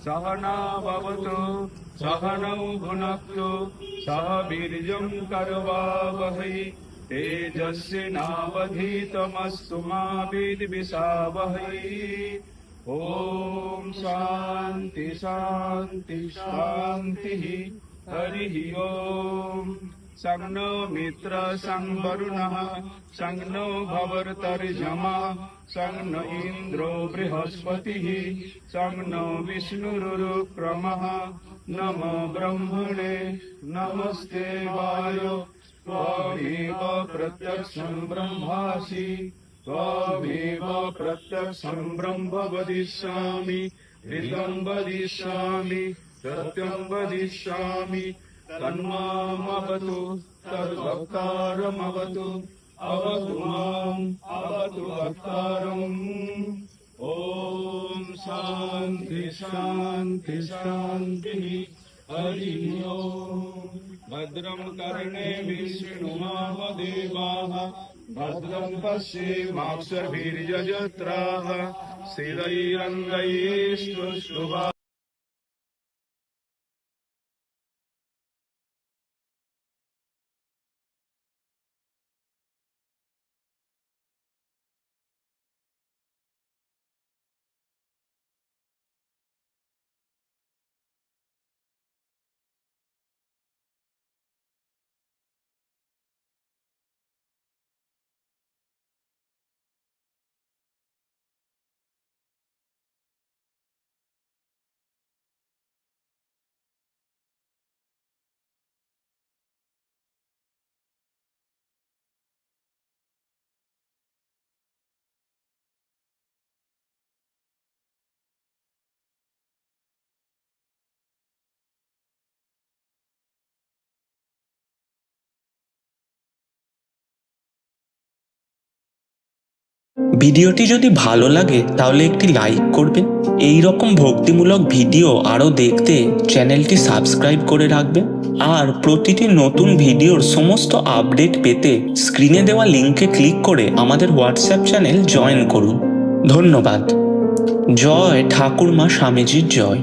सहना भवतु सहनौ भुनक्तु सह वीर्यं करवावहै। तेजस्विनावधीतमस्तु मा विद्विषावहै। ॐ शान्ति शान्ति शान्तिः। हरिः ॐ सं नो मित्र सं वरुणः सं नो भवर्तर्जमा सं न इन्द्रो बृहस्पतिः सं नो विष्णुरुक्रमः नमो ब्रह्मणे नमस्ते वायो त्वमेव प्रत्यक्षं ब्रह्मासि त्वमेव प्रत्यक्षं ब्रह्म वदिष्यामि हृदं वदिष्यामि सत्यं वदिष्यामि तन्मामवतु तद्वक्तारमवतु अवतु माम् अवतु वक्तारम् ॐ शान्ति शान्ति शान्तिः हरिः ओम् भद्रं कर्णे विष्णुमावदेवाः भद्रं पश्येमाक्षभिर्यजत्राः स्थिरैरङ्गैस्तुष्टुभा ভিডিওটি যদি ভালো লাগে, তাহলে একটি লাইক করবেন। এই রকম ভক্তিমূলক ভিডিও আরও দেখতে চ্যানেলটি সাবস্ক্রাইব করে রাখবেন। আর প্রতিটি নতুন ভিডিওর সমস্ত আপডেট পেতে স্ক্রিনে দেওয়া লিঙ্কে ক্লিক করে আমাদের হোয়াটসঅ্যাপ চ্যানেল জয়েন করুন। ধন্যবাদ। জয় ঠাকুরমা স্বামীজির জয়।